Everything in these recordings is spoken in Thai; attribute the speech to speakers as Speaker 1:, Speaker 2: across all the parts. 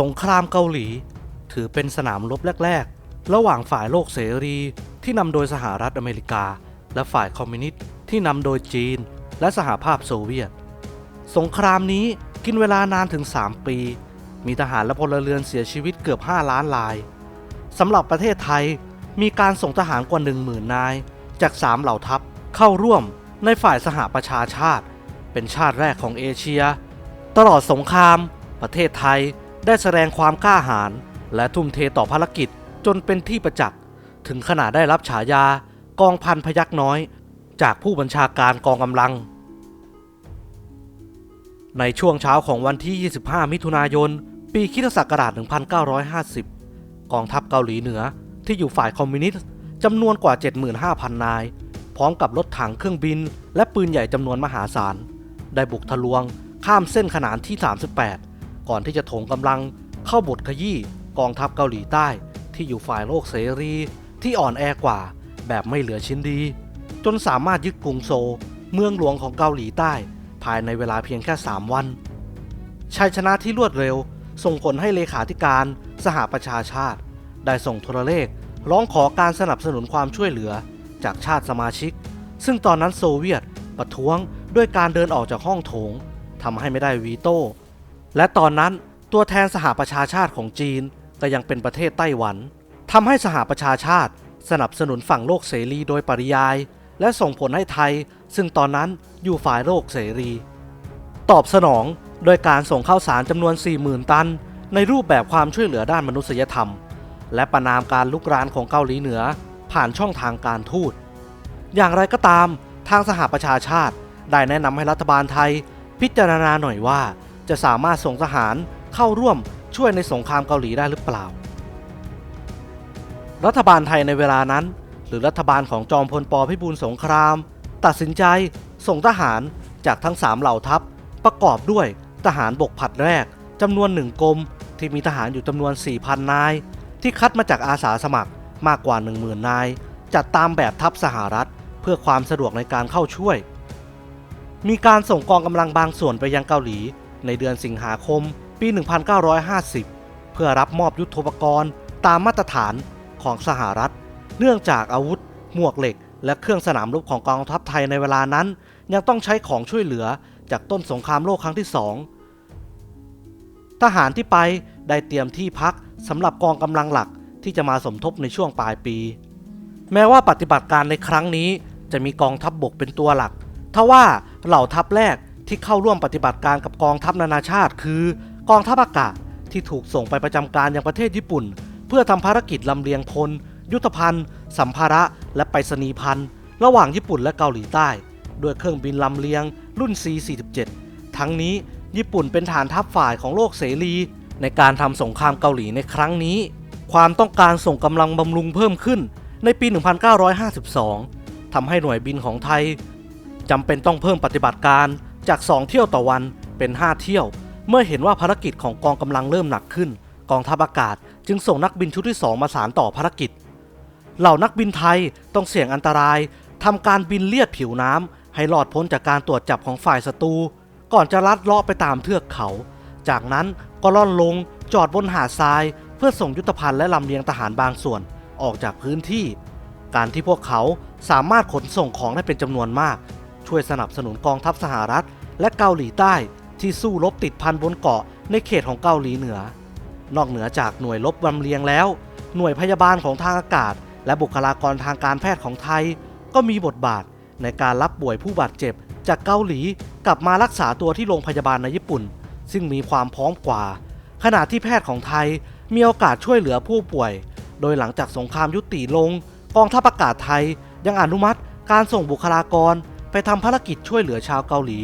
Speaker 1: สงครามเกาหลี ถือเป็นสนามรบแรก ๆ ระหว่างฝ่ายโลกเสรีที่นำโดยสหรัฐอเมริกา และฝ่ายคอมมิวนิสต์ที่นำโดยจีน และสหภาพโซเวียต สงครามนี้กินเวลานานถึง 3 ปี มีทหารและพลเรือนเสียชีวิตเกือบ 5 ล้านรายสำหรับประเทศไทยมีการส่งทหารกว่า 10,000 นาย จาก 3 เหล่าทัพเข้าร่วมในฝ่ายสหประชาชาติ เป็นชาติแรกของเอเชีย ตลอดสงคราม ประเทศไทย ได้แสดงความกล้าหาญและทุ่มเทต่อภารกิจจนเป็นที่ประจักษ์ถึงขนาดได้รับฉายากองพันพยักน้อย จากผู้บัญชาการกองกำลัง ในช่วงเช้าของวันที่ 25 มิถุนายน ปีคริสตศักราช 1950 กองทัพเกาหลีเหนือที่อยู่ฝ่ายคอมมิวนิสต์จำนวนกว่า 75,000 นาย พร้อมกับรถถังเครื่องบิน และปืนใหญ่จำนวนมหาศาล ได้บุกทะลวงข้ามเส้นขนานที่ 38 ก่อนที่จะโถงกำลังเข้าบทขยี้กองทัพเกาหลีใต้ ที่อยู่ฝ่ายโลกเสรี ที่อ่อนแอกว่า แบบไม่เหลือชิ้นดี จนสามารถยึดกรุงโซลเมืองหลวงของเกาหลีใต้ ภายในเวลาเพียงแค่ 3 วันชัยชนะที่รวดเร็ว ส่งผลให้เลขาธิการสหประชาชาติ ได้ส่งโทรเลข ร้องขอการสนับสนุนความช่วยเหลือจากชาติสมาชิก ซึ่งตอนนั้นโซเวียตประท้วงด้วยการเดินออกจากห้องโถงทำให้ไม่ได้วีโต้ และตอนนั้นตัวแทนสหประชาชาติของจีนก็ยังเป็นประเทศไต้หวันทำให้สหประชาชาติสนับสนุนฝั่งโลกเสรีโดยปริยาย และส่งผลให้ไทย ซึ่งตอนนั้นอยู่ฝ่ายโลกเสรี ตอบสนองโดยการส่งข้าวสารจำนวน 40,000 ตัน ในรูปแบบความช่วยเหลือด้านมนุษยธรรม และประนามการลุกรานของเกาหลีเหนือ ผ่านช่องทางการทูต อย่างไรก็ตาม ทางสหประชาชาติได้แนะนำให้รัฐบาลไทย พิจารณาหน่อยว่า จะสามารถส่งทหารเข้าร่วมช่วยในสงครามเกาหลีได้หรือเปล่า รัฐบาลไทยในเวลานั้น หรือรัฐบาลของจอมพลปพิบูลสงคราม ตัดสินใจส่งทหารจากทั้ง3เหล่าทัพ ประกอบด้วยทหารบกผัดแรกจำนวนหนึ่งกรมที่มีทหารอยู่จำนวน 4,000 นาย ที่คัดมาจากอาสาสมัครมากกว่า 10,000 นาย จัดตามแบบทัพสหรัฐ เพื่อความสะดวกในการเข้าช่วย มีการส่งกองกำลังบางส่วนไปยังเกาหลี ในเดือนสิงหาคม ปี 1950 เพื่อรับมอบยุทโธปกรณ์ตามมาตรฐานของสหรัฐ เนื่องจากอาวุธ หมวกเหล็ก และเครื่องสนามรบของกองทัพไทยในเวลานั้น ยังต้องใช้ของช่วยเหลือจากต้นสงครามโลกครั้งที่สองทหารที่ไปได้เตรียมที่พักสำหรับกองกำลังหลักที่จะมาสมทบในช่วงปลายปี แม้ว่าปฏิบัติการในครั้งนี้จะมีกองทัพบบกเป็นตัวหลักทว่าเหล่าทัพแรก ที่เข้าร่วมปฏิบัติการกับกองทัพนานาชาติ คือกองทัพอากาศที่ถูกส่งไปประจำการยังประเทศญี่ปุ่น เพื่อทำภารกิจลำเลียงพล ยุทธภัณฑ์ สัมภาระ และไปรษณีย์พันธ์ระหว่างญี่ปุ่นและเกาหลีใต้ ด้วยเครื่องบินลำเลียงรุ่น C-47 ทั้งนี้ญี่ปุ่นเป็นฐานทัพฝ่ายของโลกเสรี ในการทำสงครามเกาหลีในครั้งนี้ ความต้องการส่งกำลังบำรุงเพิ่มขึ้นในปี 1952ทำให้หน่วยบินของไทยจำเป็นต้องเพิ่มปฏิบัติการ จาก 2 เที่ยวต่อวันเป็น 5 เที่ยว เมื่อเห็นว่าภารกิจของกองกำลังเริ่มหนักขึ้น กองทัพอากาศจึงส่งนักบินชุดที่ 2 มาสานต่อภารกิจ เหล่านักบินไทยต้องเสี่ยงอันตรายทำการบินเลียดผิวน้ำให้รอดพ้นจากการตรวจจับของฝ่ายศัตรูก่อนจะลัดเลาะไปตามเทือกเขา จากนั้นก็ล่อนลงจอดบนหาดทราย เพื่อส่งยุทธภัณฑ์และลำเลียงทหารบางส่วนออกจากพื้นที่ การที่พวกเขาสามารถขนส่งของได้เป็นจำนวนมาก ช่วยสนับสนุนกองทัพสหรัฐ และเกาหลีใต้ที่สู้รบติดพันบนเกาะในเขตของเกาหลีเหนือ นอกเหนือจากหน่วยรบลำเลียงแล้ว หน่วยพยาบาลของทางอากาศ และบุคลากรทางการแพทย์ของไทย ก็มีบทบาทในการรับป่วยผู้บาดเจ็บ จากเกาหลีกลับมารักษาตัวที่โรงพยาบาลในญี่ปุ่น ซึ่งมีความพร้อมกว่า ขณะที่แพทย์ของไทยมีโอกาสช่วยเหลือผู้ป่วย โดยหลังจากสงครามยุติลง กองทัพอากาศไทยยังอนุมัติการส่งบุคลากร ไปทำภารกิจช่วยเหลือชาวเกาหลี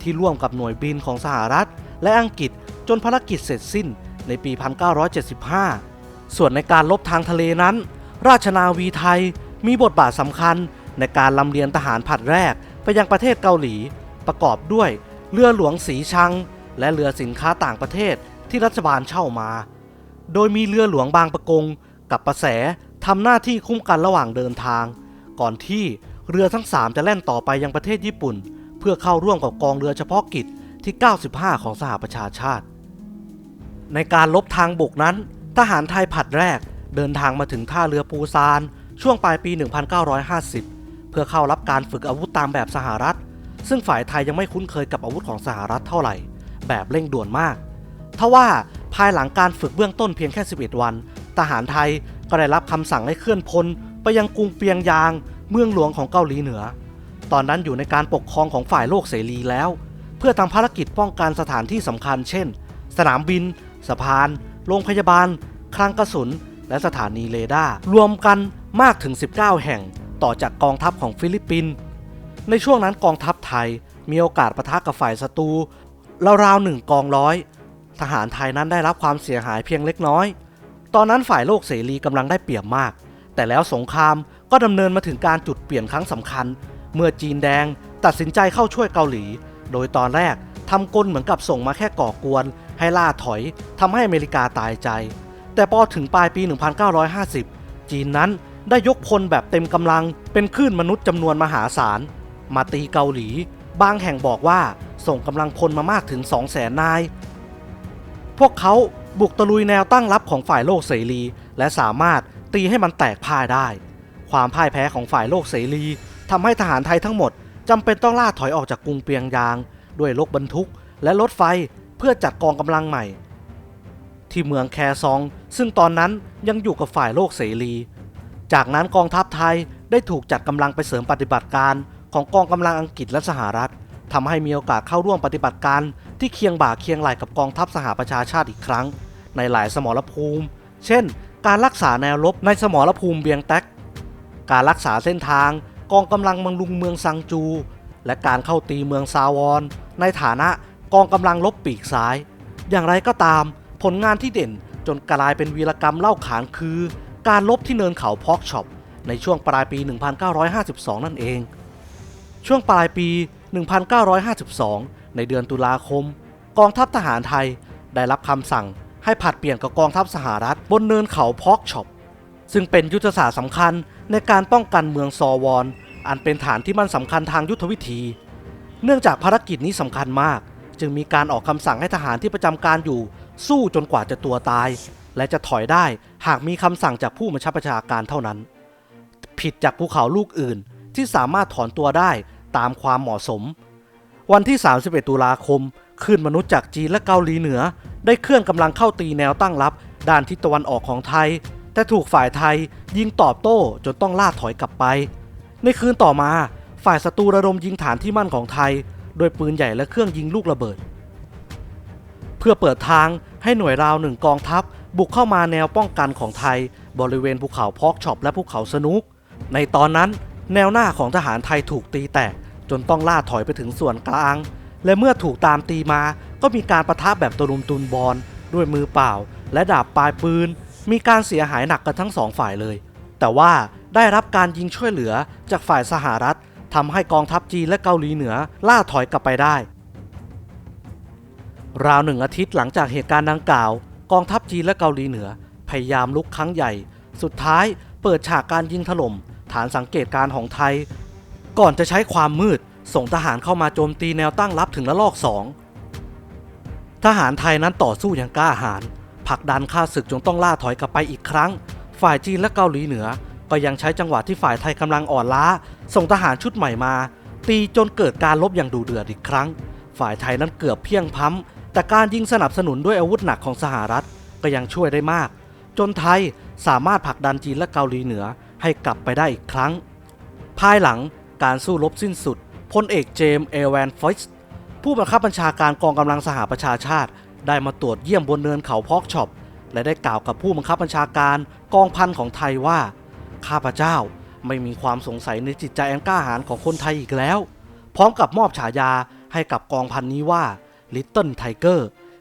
Speaker 1: ที่ร่วมกับหน่วยบินของสหรัฐ และอังกฤษจนภารกิจเสร็จสิ้นในปี 1975 ส่วนในการลบทางทะเลนั้น ราชนาวีไทยมีบทบาทสำคัญในการลำเลียงทหารผัดแรกไปยังประเทศเกาหลี ประกอบด้วยเรือหลวงสีชัง และเรือสินค้าต่างประเทศที่รัฐบาลเช่ามา โดยมีเรือหลวงบางประกงกับประแสทำหน้าที่คุ้มกันระหว่างเดินทาง ก่อนที่ เรือทั้ง 3 จะแล่นต่อไปยังประเทศญี่ปุ่น เพื่อเข้าร่วมกับกองเรือเฉพาะกิจที่ 95 ของสหประชาชาติ ในการลบทางบกนั้น ทหารไทยผัดแรกเดินทางมาถึงท่าเรือปูซาน ช่วงปลายปี 1950 เพื่อเข้ารับการฝึกอาวุธตามแบบสหรัฐ ซึ่งฝ่ายไทยยังไม่คุ้นเคยกับอาวุธของสหรัฐเท่าไหร่ แบบเร่งด่วนมากทว่าภายหลังการฝึกเบื้องต้นเพียงแค่ 11 วัน ทหารไทยก็ได้รับคำสั่งให้เคลื่อนพลไปยังกรุงเปียงยาง เมืองหลวงของเกาหลีเหนือ ตอนนั้นอยู่ในการปกครองของฝ่ายโลกเสรีแล้ว เพื่อทำภารกิจป้องกันสถานที่สำคัญ เช่น สนามบิน สะพาน โรงพยาบาล คลังกระสุน และสถานีเรดาร์รวมกันมากถึง 19 แห่งต่อจากกองทัพของฟิลิปปินส์ในช่วงนั้นกองทัพไทยมีโอกาสปะทะกับฝ่ายศัตรูราวๆหนึ่งกองร้อย ทหารไทยนั้นได้รับความเสียหายเพียงเล็กน้อย ตอนนั้นฝ่ายโลกเสรีกำลังได้เปรียบมาก แต่แล้วสงคราม ก็ดำเนินมาถึงการจุดเปลี่ยนครั้งสำคัญ เมื่อจีนแดงตัดสินใจเข้าช่วยเกาหลี โดยตอนแรกทำกลเหมือนกับส่งมาแค่ก่อกวน ให้ล่าถอยทำให้อเมริกาตายใจ แต่พอถึงปลายปี 1950 จีนนั้นได้ยกพลแบบเต็มกำลัง เป็นคลื่นมนุษย์จำนวนมหาศาล มาตีเกาหลี บางแห่งบอกว่าส่งกำลังพลมามากถึง 2 0 0แสนนาย พวกเขาบุกตะลุยแนวตั้งรับของฝ่ายโลกเสรี และสามารถตีให้มันแตกพ่ายได้ ความพ่ายแพ้ของฝ่ายโลกเสรีทำให้ทหารไทยทั้งหมดจำเป็นต้องล่าถอยออกจากกรุงเปียงยาง ด้วยรถบรรทุก และรถไฟเพื่อจัดกองกำลังใหม่ ที่เมืองแคซอง ซึ่งตอนนั้นยังอยู่กับฝ่ายโลกเสรี จากนั้นกองทัพไทยได้ถูกจัดกำลังไปเสริมปฏิบัติการของกองกำลังอังกฤษและสหรัฐทำให้มีโอกาสเข้าร่วมปฏิบัติการที่เคียงบ่าเคียงไหล่กับกองทัพสหประชาชาติอีกครั้ง ในหลายสมรภูมิ เช่น การรักษาแนวรบในสมรภูมิเบียงแตก การรักษาเส้นทางกองกำลังบำรุงเมืองซังจู และการเข้าตีเมืองซาวอน ในฐานะกองกำลังลบปีกซ้าย อย่างไรก็ตามผลงานที่เด่นจนกลายเป็นวีรกรรมเล่าขานคือ การลบที่เนินเขาพอกช็อปในช่วงปลายปี 1952 นั่นเอง ช่วงปลายปี 1952 ในเดือนตุลาคม กองทัพทหารไทยได้รับคำสั่งให้ผัดเปลี่ยนกับกองทัพสหรัฐบนเนินเขาพอกช็อป ซึ่งเป็นยุทธศาสตร์สำคัญในการป้องกันเมืองซอวอน อันเป็นฐานที่มั่นสำคัญทางยุทธวิธี เนื่องจากภารกิจนี้สำคัญมาก จึงมีการออกคำสั่งให้ทหารที่ประจำการอยู่ สู้จนกว่าจะตัวตาย และจะถอยได้หากมีคำสั่งจากผู้บัญชาประชาการเท่านั้น ผิดจากภูเขาลูกอื่นที่สามารถถอนตัวได้ตามความเหมาะสม วันที่ 31 ตุลาคมคลื่นมนุษย์จากจีนและเกาหลีเหนือ ได้เคลื่อนกำลังเข้าตีแนวตั้งรับ ด้านทิศตะวันออกของไทย แต่ถูกฝ่ายไทยยิงตอบโต้จนต้องล่าถอยกลับไป ในคืนต่อมาฝ่ายศัตรูระดมยิงฐานที่มั่นของไทย โดยปืนใหญ่และเครื่องยิงลูกระเบิด เพื่อเปิดทางให้หน่วยราวหนึ่งกองทัพ บุกเข้ามาแนวป้องกันของไทย บริเวณภูเขาพอกช็อปและภูเขาสนุก ในตอนนั้น แนวหน้าของทหารไทยถูกตีแตก จนต้องล่าถอยไปถึงส่วนกลาง และเมื่อถูกตามตีมาก็มีการประทะแบบตะลุมตุนบอลด้วยมือเปล่า และดาบปลายปืน มีการเสียหายหนักกันทั้งสองฝ่ายเลย แต่ว่าได้รับการยิงช่วยเหลือจากฝ่ายสหรัฐทำให้กองทัพจีนและเกาหลีเหนือล่าถอยกลับไปได้ ราวหนึ่งอาทิตย์หลังจากเหตุการณ์ดังกล่าว กองทัพจีนและเกาหลีเหนือ พยายามลุกครั้งใหญ่ สุดท้ายเปิดฉากการยิงถล่ม ฐานสังเกตการณ์ของไทย ก่อนจะใช้ความมืด ส่งทหารเข้ามาโจมตีแนวตั้งรับถึงละลอกสองทหารไทยนั้นต่อสู้อย่างกล้าหาญ ผลักดันข้าศึกจนต้องล่าถอยกลับไปอีกครั้ง ฝ่ายจีนและเกาหลีเหนือ ก็ยังใช้จังหวะที่ฝ่ายไทยกำลังอ่อนล้า ส่งทหารชุดใหม่มา ตีจนเกิดการลบอย่างดุเดือดอีกครั้ง ฝ่ายไทยนั้นเกือบเพียงพ้ำแต่การยิงสนับสนุนด้วยอาวุธหนักของสหรัฐก็ยังช่วยได้มาก จนไทยสามารถผลักดันจีนและเกาหลีเหนือให้กลับไปได้อีกครั้ง ภายหลังการสู้รบสิ้นสุดพลเอกเจมส์เอแวนฟอยส์ผู้บังคับบัญชาการกองกำลังสหประชาชาติ ได้มาตรวจเยี่ยมบนเนินเขาพอกช็อปและได้กล่าวกับผู้บังคับบัญชาการกองพันของไทยว่า ข้าพเจ้าไม่มีความสงสัยในจิตใจอันกล้าหาญของคนไทยอีกแล้ว พร้อมกับมอบฉายาให้กับกองพันนี้ว่า Little Tiger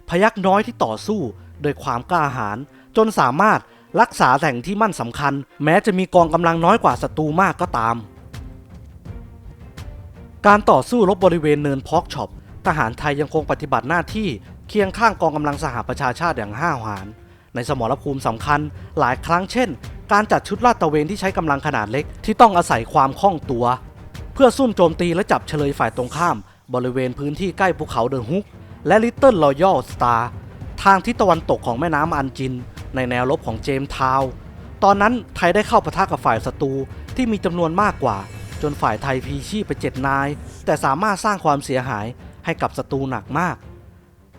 Speaker 1: พยักน้อยที่ต่อสู้โดยความกล้าหาญจนสามารถรักษาแหล่งที่มั่นสำคัญ แม้จะมีกองกำลังน้อยกว่าศัตรูมากก็ตาม การต่อสู้รบบริเวณเนินพอกช็อปทหารไทยยังคงปฏิบัติหน้าที่ เคียงข้างกองกำลังสหประชาชาติอย่างห้าวหาญในสมรภูมิสำคัญหลายครั้งเช่น การจัดชุดลาดตระเวนที่ใช้กำลังขนาดเล็กที่ต้องอาศัยความคล่องตัว เพื่อซุ่มโจมตีและจับเฉลยฝ่ายตรงข้าม บริเวณพื้นที่ใกล้ภูเขาเดอะฮุก และลิตเติ้ลรอยัลสตาร์ทางทิศตะวันตกของแม่น้ำอันจิน ในแนวรบของเจมส์ทาวตอนนั้นไทยได้เข้าปะทะกับฝ่ายศัตรูที่มีจำนวนมากกว่า จนฝ่ายไทยพีชีพไปเจ็ดนาย แต่สามารถสร้างความเสียหายให้กับศัตรูหนักมาก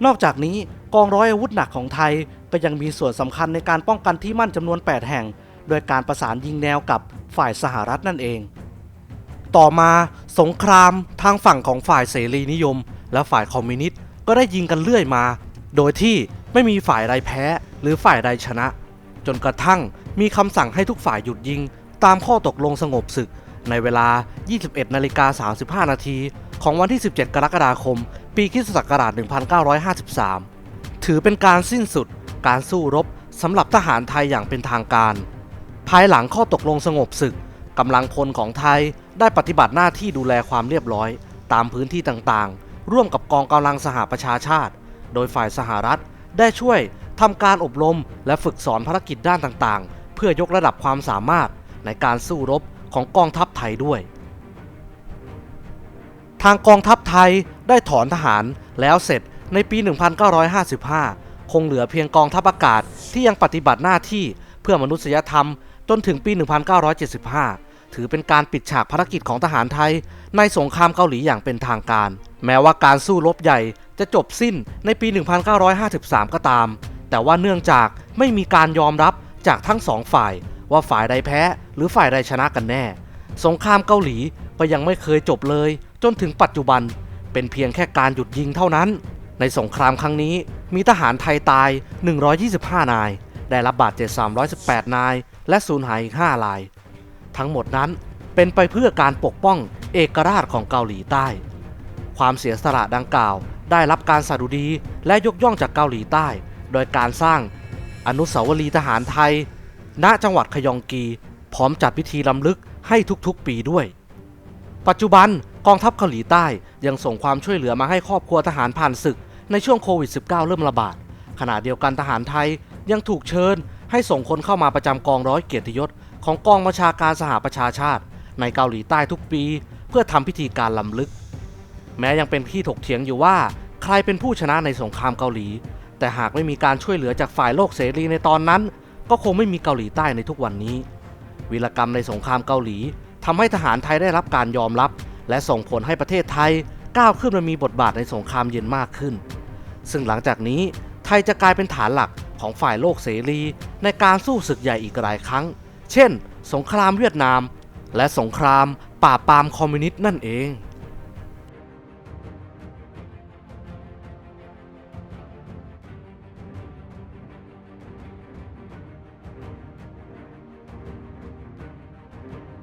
Speaker 1: นอกจากนี้กองร้อยอาวุธหนักของไทยก็ยังมีส่วนสำคัญในการป้องกันที่มั่นจำนวน 8 แห่ง โดยการประสานยิงแนวกับฝ่ายสหรัฐนั่นเอง ต่อมาสงครามทางฝั่งของฝ่ายเสรีนิยม และฝ่ายคอมมิวนิสต์ก็ได้ยิงกันเรื่อยมา โดยที่ไม่มีฝ่ายใดแพ้หรือฝ่ายใดชนะ จนกระทั่งมีคำสั่งให้ทุกฝ่ายหยุดยิง ตามข้อตกลงสงบศึก ในเวลา 21 นาฬิกา 35 นาทีของวันที่ 17 กรกฎาคม ปีคิสตศักราช1953 ถือเป็นการสิ้นสุดการสู้รบสำหรับทหารไทยอย่างเป็นทางการ ภายหลังข้อตกลงสงบศึกกำลังพลของไทยได้ปฏิบัติหน้าที่ดูแลความเรียบร้อย ตามพื้นที่ต่างๆ ร่วมกับกองกำลังสหประชาชาติ โดยฝ่ายสหรัฐได้ช่วยทำการอบรมและฝึกสอนภารกิจด้านต่างๆ เพื่อยกระดับความสามารถในการสู้รบ ของกองทัพไทยด้วย ทางกองทัพไทยได้ถอนทหารแล้วเสร็จในปี 1955 คงเหลือเพียงกองทัพอากาศที่ยังปฏิบัติหน้าที่เพื่อมนุษยธรรมจนถึงปี 1975 ถือเป็นการปิดฉากภารกิจของทหารไทย ในสงครามเกาหลีอย่างเป็นทางการ แม้ว่าการสู้รบใหญ่จะจบสิ้นในปี 1953 ก็ตาม แต่ว่าเนื่องจากไม่มีการยอมรับจากทั้งสองฝ่าย ว่าฝ่ายใดแพ้หรือฝ่ายใดชนะกันแน่ สงครามเกาหลีก็ยังไม่เคยจบเลย จนถึงปัจจุบันเป็นเพียงแค่การหยุดยิงเท่านั้น ในสงครามครั้งนี้มีทหารไทยตาย 125 นาย ได้รับบาดเจ็บ 318 นาย และสูญหายอีก 5 ราย ทั้งหมดนั้นเป็นไปเพื่อการปกป้องเอกราชของเกาหลีใต้ ความเสียสละดังกล่าว ได้รับการสดุดีและยกย่องจากเกาหลีใต้ โดยการสร้างอนุสาวรีย์ทหารไทย ณจังหวัดขยองกี พร้อมจัดพิธีลำลึกให้ทุกๆปีด้วย ปัจจุบันกองทัพเกาหลีใต้ยังส่งความช่วยเหลือมาให้ครอบครัวทหารผ่านศึก ในช่วงโควิด -19 เริ่มระบาด ขณะเดียวกันทหารไทยยังถูกเชิญ ให้ส่งคนเข้ามาประจำกองร้อยเกียรติยศ ของกองบัญชาการสหประชาชาติ ในเกาหลีใต้ทุกปี เพื่อทำพิธีการลำลึก แม้ยังเป็นที่ถกเถียงอยู่ว่า ใครเป็นผู้ชนะในสงครามเกาหลี แต่หากไม่มีการช่วยเหลือจากฝ่ายโลกเสรีในตอนนั้น ก็คงไม่มีเกาหลีใต้ในทุกวันนี้ วีรกรรมในสงครามเกาหลีทำให้ทหารไทยได้รับการยอมรับ และส่งผลให้ประเทศไทยก้าวขึ้นมามีบทบาทในสงครามเย็นมากขึ้น ซึ่งหลังจากนี้ไทยจะกลายเป็นฐานหลักของฝ่ายโลกเสรีในการสู้ศึกใหญ่อีกหลายครั้ง เช่น สงครามเวียดนาม และสงครามปราปามคอมมิวนิสต์นั่นเอง